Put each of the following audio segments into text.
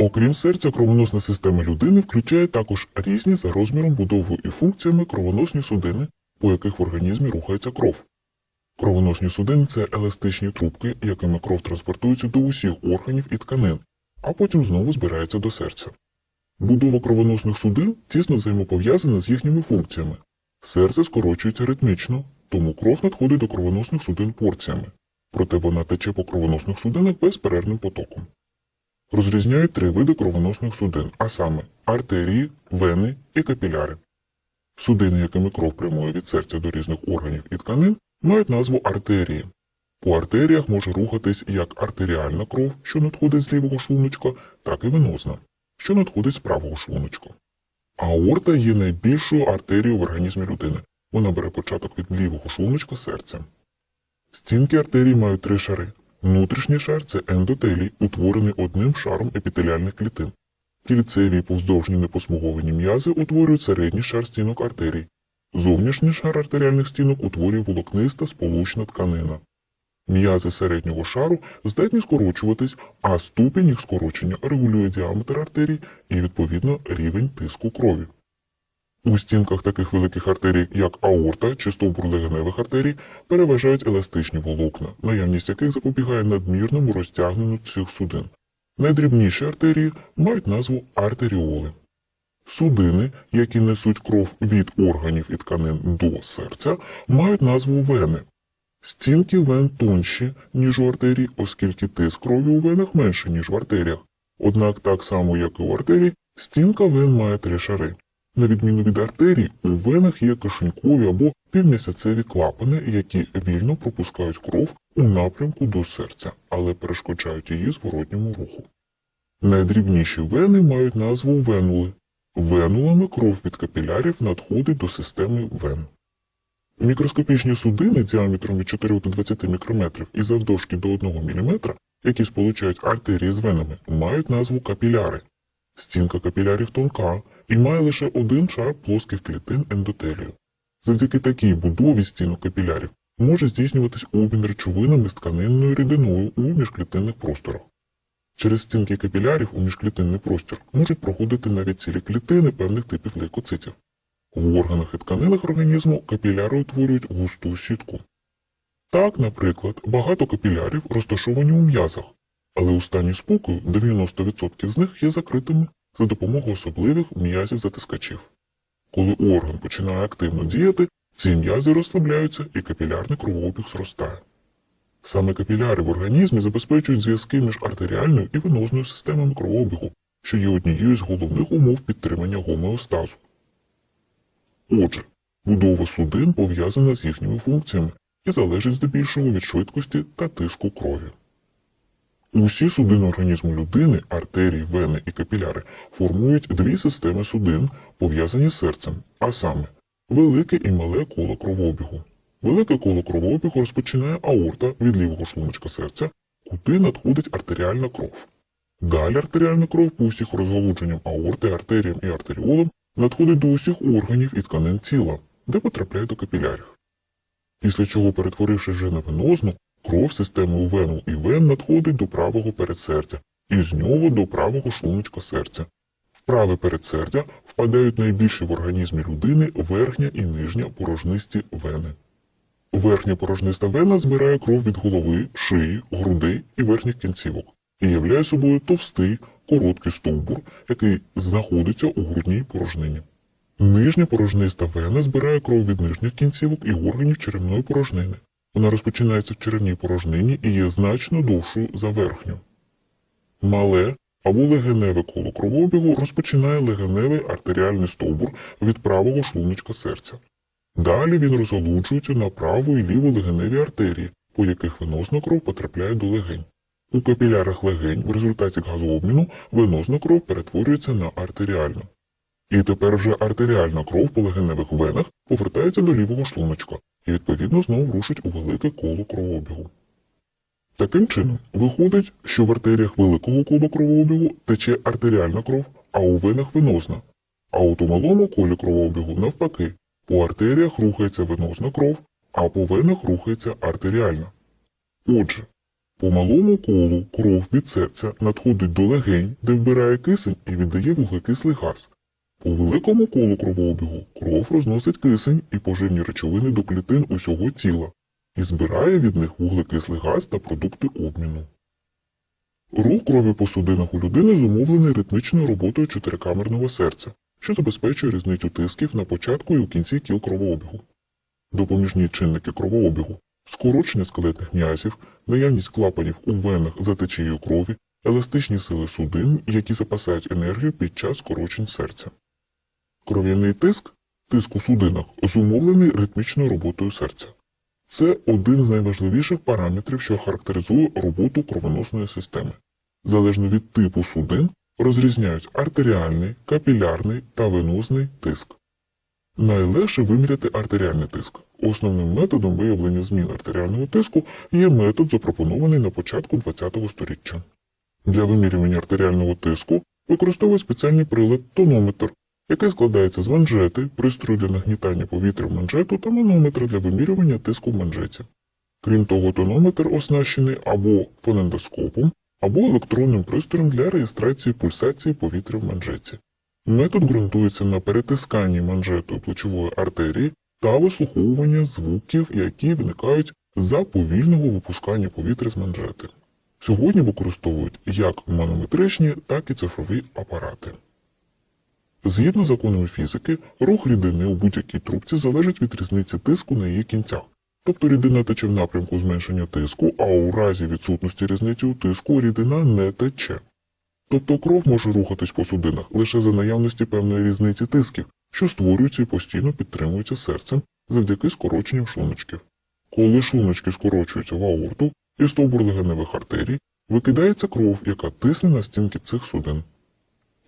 Окрім серця, кровоносна система людини включає також різні за розміром, будовою і функціями кровоносні судини, по яких в організмі рухається кров. Кровоносні судини це еластичні трубки, якими кров транспортується до усіх органів і тканин, а потім знову збирається до серця. Будова кровоносних судин тісно взаємопов'язана з їхніми функціями. Серце скорочується ритмічно, тому кров надходить до кровоносних судин порціями, проте вона тече по кровоносних судинах безперервним потоком. Розрізняють три види кровоносних судин, а саме артерії, вени і капіляри. Судини, якими кров прямує від серця до різних органів і тканин, мають назву артерії. По артеріях може рухатись як артеріальна кров, що надходить з лівого шлуночка, так і венозна, що надходить з правого шлуночка. Аорта є найбільшою артерією в організмі людини. Вона бере початок від лівого шлуночка серця. Стінки артерій мають три шари. Внутрішній шар це ендотелій, утворений одним шаром епітеліальних клітин. Кільцеві повздовжні непосмуговані м'язи утворюють середній шар стінок артерій. Зовнішній шар артеріальних стінок утворює волокниста сполучна тканина. М'язи середнього шару здатні скорочуватись, а ступінь їх скорочення регулює діаметр артерій і, відповідно, рівень тиску крові. У стінках таких великих артерій, як аорта чи стовбур легеневих артерій, переважають еластичні волокна, наявність яких запобігає надмірному розтягненню цих судин. Найдрібніші артерії мають назву артеріоли. Судини, які несуть кров від органів і тканин до серця, мають назву вени. Стінки вен тонші, ніж у артерій, оскільки тиск крові у венах менше, ніж в артеріях. Однак так само, як і у артерій, стінка вен має три шари. На відміну від артерій, у венах є кишенькові або півмісяцеві клапани, які вільно пропускають кров у напрямку до серця, але перешкоджають її зворотньому руху. Найдрібніші вени мають назву венули. Венулами кров від капілярів надходить до системи вен. Мікроскопічні судини діаметром від 4 до 20 мікрометрів і завдовжки до 1 мм, які сполучають артерії з венами, мають назву капіляри. Стінка капілярів тонка і має лише один шар плоских клітин ендотелію. Завдяки такій будові стінок капілярів може здійснюватись обмін речовинами з тканинною рідиною у міжклітинних просторах. Через стінки капілярів у міжклітинний простір можуть проходити навіть цілі клітини певних типів лейкоцитів. В органах і тканинах організму капіляри утворюють густу сітку. Так, наприклад, багато капілярів розташовані у м'язах, але у стані спокою 90% з них є закритими за допомогою особливих м'язів-затискачів. Коли орган починає активно діяти, ці м'язи розслабляються і капілярний кровообіг зростає. Саме капіляри в організмі забезпечують зв'язки між артеріальною і венозною системами кровообігу, що є однією з головних умов підтримання гомеостазу. Отже, будова судин пов'язана з їхніми функціями і залежить здебільшого від швидкості та тиску крові. Усі судини організму людини, артерії, вени і капіляри формують дві системи судин, пов'язані з серцем, а саме велике і мале коло кровообігу. Велике коло кровообігу розпочинає аорта від лівого шлуночка серця, куди надходить артеріальна кров. Далі артеріальна кров по усіх розгалудженням аорти, артеріям і артеріолам надходить до усіх органів і тканин тіла, де потрапляє до капілярів. Після чого, перетворившись вже на венозну, кров системою вену і вен надходить до правого передсердя, і з нього до правого шлуночка серця. В праве передсердя впадають найбільші в організмі людини верхня і нижня порожнисті вени. Верхня порожниста вена збирає кров від голови, шиї, грудей і верхніх кінцівок і являє собою товстий, короткий стовбур, який знаходиться у грудній порожнині. Нижня порожниста вена збирає кров від нижніх кінцівок і органів черевної порожнини. Вона розпочинається в черевній порожнині і є значно довшою за верхню. Мале або легеневе коло кровообігу розпочинає легеневий артеріальний стовбур від правого шлуночка серця. Далі він розгалуджується на праву і ліву легеневі артерії, по яких венозна кров потрапляє до легень. У капілярах легень в результаті газообміну венозна кров перетворюється на артеріальну. І тепер вже артеріальна кров по легеневих венах повертається до лівого шлуночка і відповідно знову рушить у велике коло кровообігу. Таким чином, виходить, що в артеріях великого кола кровообігу тече артеріальна кров, а у венах венозна. А от у малому колі кровообігу навпаки, по артеріях рухається венозна кров, а по венах рухається артеріальна. Отже, По малому колу кров від серця надходить до легень, де вбирає кисень і віддає вуглекислий газ. По великому колу кровообігу кров розносить кисень і поживні речовини до клітин усього тіла і збирає від них вуглекислий газ та продукти обміну. Рух крові по судинах у людини зумовлений ритмічною роботою чотирикамерного серця, що забезпечує різницю тисків на початку і у кінці кіл кровообігу. Допоміжні чинники кровообігу, скорочення скелетних м'язів, наявність клапанів у венах за течією крові, еластичні сили судин, які запасають енергію під час скорочень серця. Кров'яний тиск, тиск у судинах, зумовлений ритмічною роботою серця. Це один з найважливіших параметрів, що характеризує роботу кровоносної системи. Залежно від типу судин розрізняють артеріальний, капілярний та венозний тиск. Найлегше виміряти артеріальний тиск. Основним методом виявлення змін артеріального тиску є метод, запропонований на початку ХХ століття. Для вимірювання артеріального тиску використовують спеціальний прилад тонометр, який складається з манжети, пристрою для нагнітання повітря в манжету та манометра для вимірювання тиску в манжеті. Крім того, тонометр оснащений або фонендоскопом, або електронним пристроєм для реєстрації пульсації повітря в манжеті. Метод ґрунтується на перетисканні манжетою плечової артерії та вислуховування звуків, які виникають за повільного випускання повітря з манжети. Сьогодні використовують як манометричні, так і цифрові апарати. Згідно законами фізики, рух рідини у будь-якій трубці залежить від різниці тиску на її кінцях. Тобто рідина тече в напрямку зменшення тиску, а у разі відсутності різниці у тиску рідина не тече. Тобто кров може рухатись по судинах лише за наявності певної різниці тисків, що створюються і постійно підтримуються серцем завдяки скороченням шлуночків. Коли шлуночки скорочуються в аорту і стовбур легеневих артерій, викидається кров, яка тисне на стінки цих судин.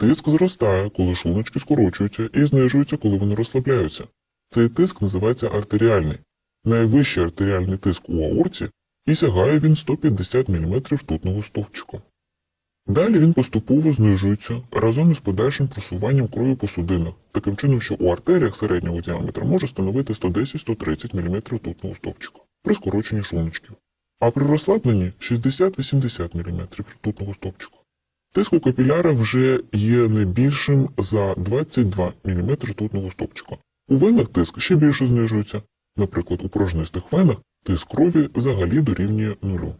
Тиск зростає, коли шлуночки скорочуються, і знижується, коли вони розслабляються. Цей тиск називається артеріальний. Найвищий артеріальний тиск у аорті і сягає він 150 мм ртутного стовпчика. Далі він поступово знижується разом із подальшим просуванням крові по судинах, таким чином, що у артеріях середнього діаметра може становити 110-130 мм ртутного стовпчика при скороченні шлуночків, а при розслабленні 60-80 мм ртутного стовпчика. Тиск у капіляра вже є не більшим за 22 мм ртутного стовпчика. У венах тиск ще більше знижується. Наприклад, у порожнистих венах тиск крові взагалі дорівнює нулю.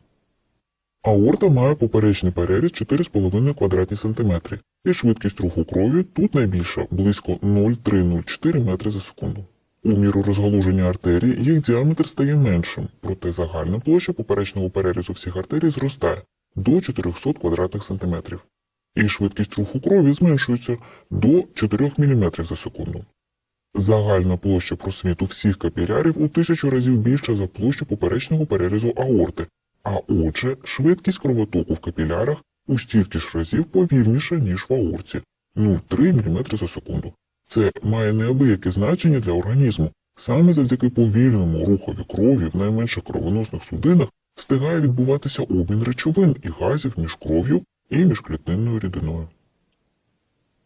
Аорта має поперечний переріз 4,5 квадратні сантиметри, і швидкість руху крові тут найбільша близько 0,304 метри за секунду. У міру розгалуження артерій їх діаметр стає меншим, проте загальна площа поперечного перерізу всіх артерій зростає до 400 квадратних сантиметрів, і швидкість руху крові зменшується до 4 мм за секунду. Загальна площа просвіту всіх капілярів у тисячу разів більша за площу поперечного перерізу аорти, а отже, швидкість кровотоку в капілярах у стільки ж разів повільніша, ніж в аорті – 0,3 мм за секунду. Це має неабияке значення для організму. Саме завдяки повільному рухові крові в найменших кровоносних судинах встигає відбуватися обмін речовин і газів між кров'ю і міжклітинною рідиною.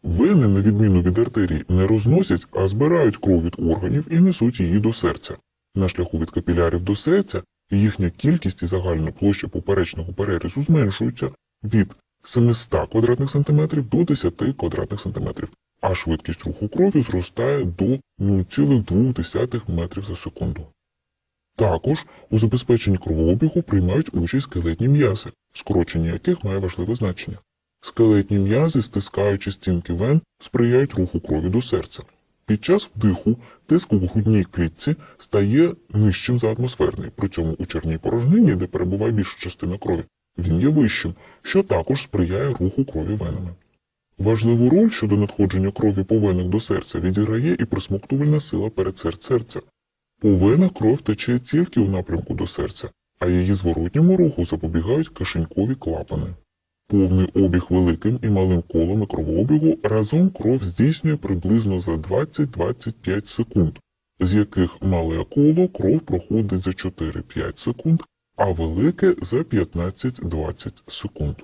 Вени, на відміну від артерій, не розносять, а збирають кров від органів і несуть її до серця. На шляху від капілярів до серця їхня кількість і загальна площа поперечного перерізу зменшуються від 700 квадратних сантиметрів до 10 квадратних сантиметрів, а швидкість руху крові зростає до 0,2 метрів за секунду. Також у забезпеченні кровообігу приймають участь скелетні м'язи, скорочення яких має важливе значення. Скелетні м'язи, стискаючи стінки вен, сприяють руху крові до серця. Під час вдиху тиск у грудній клітці стає нижчим за атмосферний, при цьому у черній порожнині, де перебуває більша частина крові, він є вищим, що також сприяє руху крові венами. Важливу роль щодо надходження крові по венах до серця відіграє і присмоктувальна сила передсердь серця. По венах кров тече тільки у напрямку до серця, а її зворотньому руху запобігають кишенькові клапани. Повний обіг великим і малим колами кровообігу разом кров здійснює приблизно за 20-25 секунд, з яких мале коло кров проходить за 4-5 секунд, а велике за 15-20 секунд.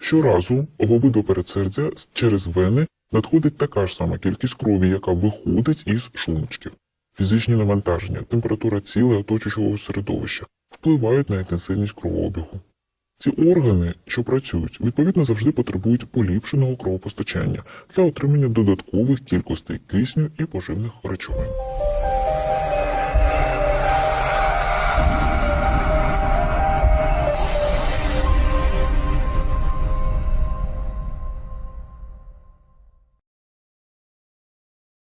Щоразу в обидва передсердя через вени надходить така ж сама кількість крові, яка виходить із шлуночків. Фізичні навантаження, температура тіла і оточуючого середовища, впливають на інтенсивність кровообігу. Ці органи, що працюють, відповідно завжди потребують поліпшеного кровопостачання для отримання додаткових кількостей кисню і поживних речовин.